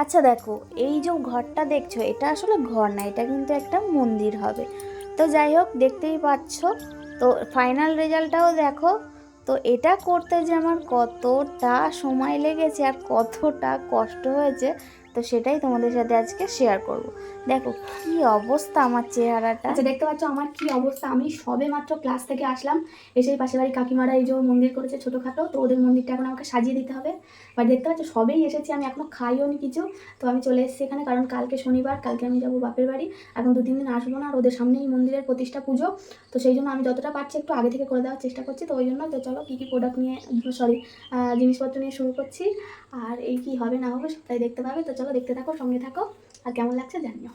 আচ্ছা দেখো, এই যে ঘরটা দেখছ, এটা আসলে ঘর না, এটা কিন্তু একটা মন্দির হবে। তো যাই হোক, দেখতেই পাচ্ছ। তো ফাইনাল রেজাল্টটাও দেখো। তো এটা করতে যে আমার কতটা সময় লেগেছে আর কতটা কষ্ট হয়েছে তো সেটাই তোমাদের সাথে আজকে শেয়ার করব। দেখো, কি অবস্থা আমার চেহারাটা। আচ্ছা দেখতে পাচ্ছ আমার কি অবস্থা? আমি সবে মাত্র ক্লাস থেকে আসলাম। এসে এই পাশের বাড়ি কাকিমারা এই যে মন্দির করেছে ছোটোখাটো, তো ওদের মন্দিরটা এখন আমাকে সাজিয়ে দিতে হবে। বা দেখতে পাচ্ছ, সবেই এসেছি। আমি এখনও খাইও নি কিছু। তো আমি চলে এসেছি এখানে, কারণ কালকে শনিবার, কালকে আমি যাব বাপের বাড়ি। এখন দু তিন দিন আসব না, আর ওদের সামনেই মন্দিরের প্রতিষ্ঠা পুজো। তো সেই জন্য আমি যতটা পারছি একটু আগে থেকে করে দেওয়ার চেষ্টা করছি। তো ওই জন্য তো চলো, কী কী প্রোডাক্ট নিয়ে সরি জিনিসপত্র নিয়ে শুরু করছি। আর এই কি হবে না হবে, সবটাই দেখতে পাবে। তো চলো দেখতে থাকো, সঙ্গে থাকো। আর কেমন লাগছে জানিও।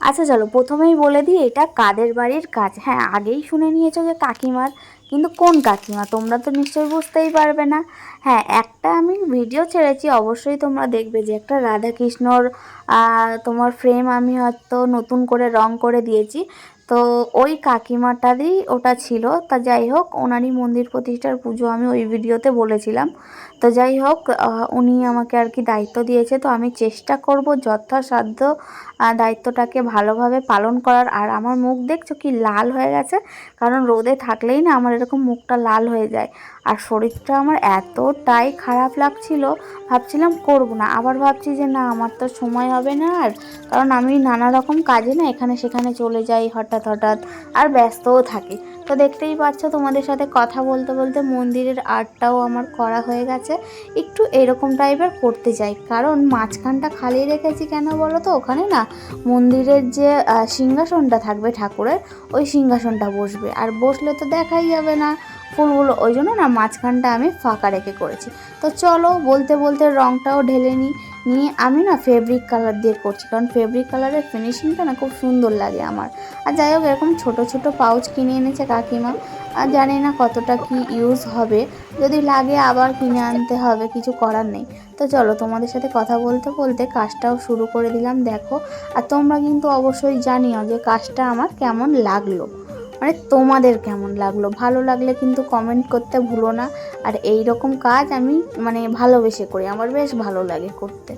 আচ্ছা চলো, প্রথমেই বলে দিই, এটা কাদের বাড়ির কাজ? হ্যাঁ আগেই শুনে নিয়েছো যে কাকিমার, কিন্তু কোন কাকিমা? তোমরা তো নিশ্চয়ই বুঝতেই পারবে না। হ্যাঁ একটা আমি ভিডিও ছেড়েছি, অবশ্যই তোমরা দেখবে যে একটা রাধাকৃষ্ণর তোমার ফ্রেম আমি হয়তো নতুন করে রং করে দিয়েছি। তো ওই কাকিমাটারই ওটা ছিল। তা যাই হোক, ওনারই মন্দির প্রতিষ্ঠার পুজো আমি ওই ভিডিওতে বলেছিলাম। তো যাই হোক উনি আমাকে আর কি দায়িত্ব দিয়েছে। তো আমি চেষ্টা করব যথাসাধ্য দায়িত্বটাকে ভালোভাবে পালন করার। আর আমার মুখ দেখছ কি লাল হয়ে গেছে? কারণ রোদে থাকলেই না আমার এরকম মুখটা লাল হয়ে যায়। আর শরীরটা আমার এতটাই খারাপ লাগছিল, ভাবছিলাম করব না। আবার ভাবছি যে না, আমার তো সময় হবে না আর। কারণ আমি নানা রকম কাজে না এখানে সেখানে চলে যাই হঠাৎ হঠাৎ। আর ব্যস্তও থাকি। তো দেখতেই পাচ্ছ, তোমাদের সাথে কথা বলতে বলতে মন্দিরের আর্টটাও আমার করা হয়ে গেছে। একটু এরকম টাইপের করতে চাই, কারণ মাঝখানটা খালি রেখেছি কেন বলো তো? ওখানে না মন্দিরের যে সিংহাসনটা থাকবে ঠাকুরের, ওই সিংহাসনটা বসবে। আর বসলে তো দেখাই যাবে না ফুলগুলো। ওই জন্য না মাঝখানটা আমি ফাঁকা রেখে করেছি। তো চলো বলতে বলতে রঙটাও ঢেলে নিই। নিয়ে আমি না ফেব্রিক কালার দিয়ে করছি, কারণ ফেব্রিক কালারের ফিনিশিংটা না খুব সুন্দর লাগে আমার। আর যাই হোক, এরকম ছোট ছোট পাউচ কিনে এনেছে কাকিমা। আর জানি না কতটা কি ইউজ হবে। যদি লাগে আবার কিনে আনতে হবে, কিছু করার নেই। তো চলো, তোমাদের সাথে কথা বলতে বলতে কাজটাও শুরু করে দিলাম, দেখো। আর তোমরা কিন্তু অবশ্যই জানিও যে কাজটা আমার কেমন লাগল। মানে তোমাদের কেমন লাগল? ভালো লাগলে কিন্তু কমেন্ট করতে ভুলো না। আর এই রকম কাজ আমি মানে ভালোবেসে করি। আমার বেশ ভালো লাগে করতে।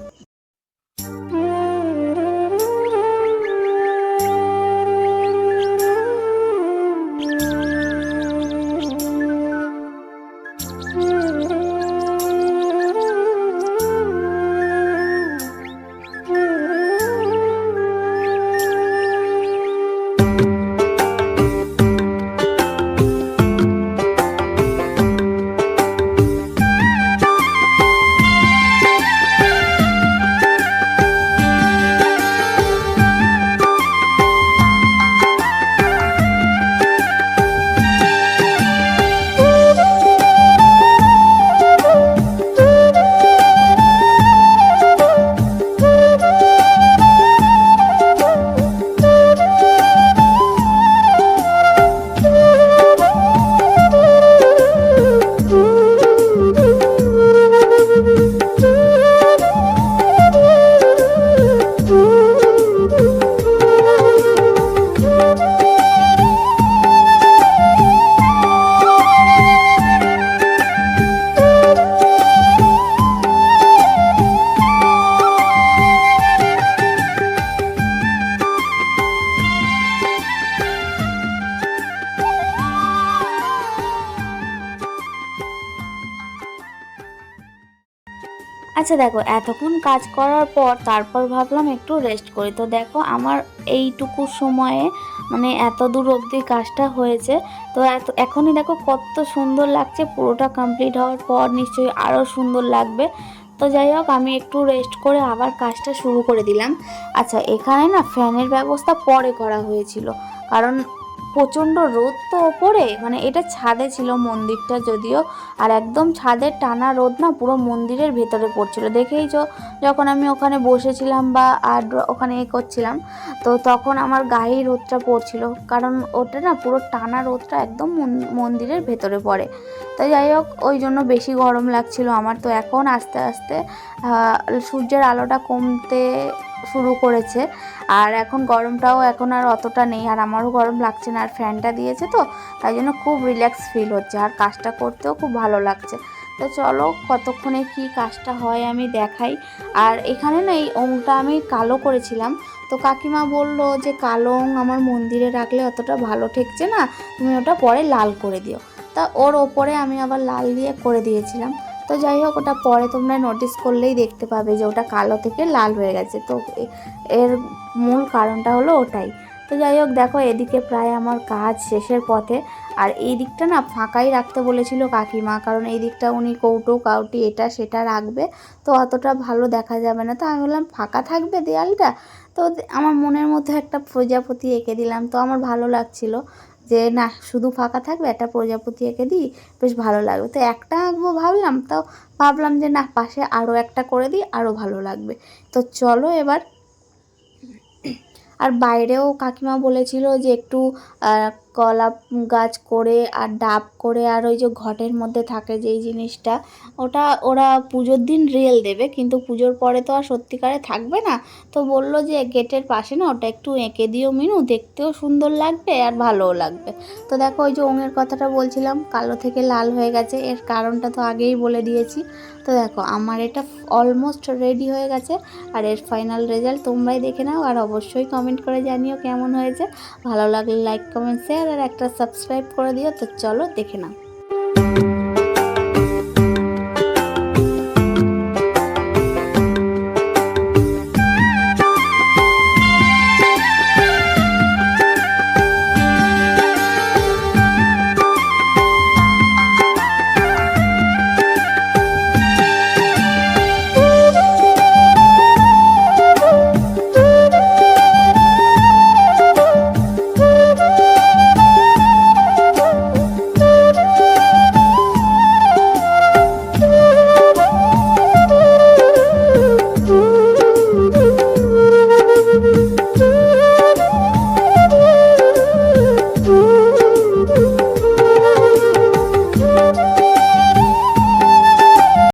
আচ্ছা দেখো, এতক্ষণ কাজ করার পর তারপর ভাবলাম একটু রেস্ট করি। তো দেখো, আমার এইটুকু সময়ে মানে এত দূর অবধি কাজটা হয়েছে। তো এত, এখনই দেখো কত সুন্দর লাগছে, পুরোটা কমপ্লিট হওয়ার পর নিশ্চয়ই আরও সুন্দর লাগবে। তো যাই হোক, আমি একটু রেস্ট করে আবার কাজটা শুরু করে দিলাম। আচ্ছা এখানে না ফ্যানের ব্যবস্থা পরে করা হয়েছিল। কারণ প্রচণ্ড রোদ তো ওপরে মানে এটা ছাদে ছিল মন্দিরটা যদিও, আর একদম ছাদের টানা রোদ না, পুরো মন্দিরের ভেতরে পড়ছিল। দেখেই যখন আমি ওখানে বসেছিলাম বা আর ওখানে এ করছিলাম, তো তখন আমার গায়েই রোদটা পড়ছিল, কারণ ওটা না পুরো টানা রোদটা একদম মন- মন্দিরের ভেতরে পড়ে। তো যাই হোক, ওই জন্য বেশি গরম লাগছিল আমার। তো এখন আস্তে আস্তে সূর্যের আলোটা কমতে শুরু করেছে। আর এখন গরমটাও এখন আর অতটা নেই, আর আমারও গরম লাগছে না, আর ফ্যানটা দিয়েছে তো, তাই জন্য খুব রিল্যাক্স ফিল হচ্ছে, আর কাজটা করতেও খুব ভালো লাগছে। তো চলো কতক্ষণে কি কাজটা হয় আমি দেখাই। আর এখানে না এই অংটা আমি কালো করেছিলাম। তো কাকিমা বলল যে কালো অং আমার মন্দিরে রাখলে অতটা ভালো ঠেকছে না, তুমি ওটা পরে লাল করে দিও। তা ওর ওপরে আমি আবার লাল দিয়ে করে দিয়েছিলাম। তো যাই হোক, ওটা পরে তোমরা নোটিস করলেই দেখতে পাবে যে ওটা কালো থেকে লাল হয়ে গেছে। তো এর মূল কারণটা হলো ওটাই। তো যাই হোক, দেখো এদিকে প্রায় আমার কাজ শেষের পথে। আর এই দিকটা না ফাঁকাই রাখতে বলেছিল কাকিমা, কারণ এই দিকটা উনি কৌটো, কাউটি, এটা, সেটা রাখবে। তো অতটা ভালো দেখা যাবে না। তো আমি বললাম, ফাঁকা থাকবে দেয়ালটা? তো আমার মনের মধ্যে একটা প্রজাপতি এঁকে দিলাম। তো আমার ভালো লাগছিল। যে, না, শুধু ফাঁকা থাকবে, একটা প্রজাপতি এঁকে দিই, বেশ ভালো লাগবে। তো একটা আঁকবো ভাবলাম, তো ভাবলাম যে, না, পাশে আরও একটা করে দিই আরও ভালো লাগবে। তো চলো এবার। আর বাইরেও কাকিমা বলেছিল যে, একটু কলা গাছ করে আর ডাব করে আর ওই যে ঘটের মধ্যে থাকে যেই জিনিসটা, ওটা ওরা পুজোর দিন রিয়েল দেবে, কিন্তু পুজোর পরে তো আর সত্যিকারে থাকবে না। তো বলল যে গেটের পাশে না ওটা একটু এঁকে দিও মিনু, দেখতেও সুন্দর লাগবে আর ভালোও লাগবে। তো দেখো ওই যে ওঙের কথাটা বলছিলাম, কালো থেকে লাল হয়ে গেছে, এর কারণটা তো আগেই বলে দিয়েছি। তো দেখো আমার এটা অলমোস্ট রেডি হয়ে গেছে, আর এর ফাইনাল রেজাল্ট তোমরাই দেখে নাও, আর অবশ্যই কমেন্ট করে জানিও কেমন হয়েছে। ভালো লাগলে লাইক কমেন্ট শেয়ার আর একটা সাবস্ক্রাইব করে দিও তো চলো দেখে নাও।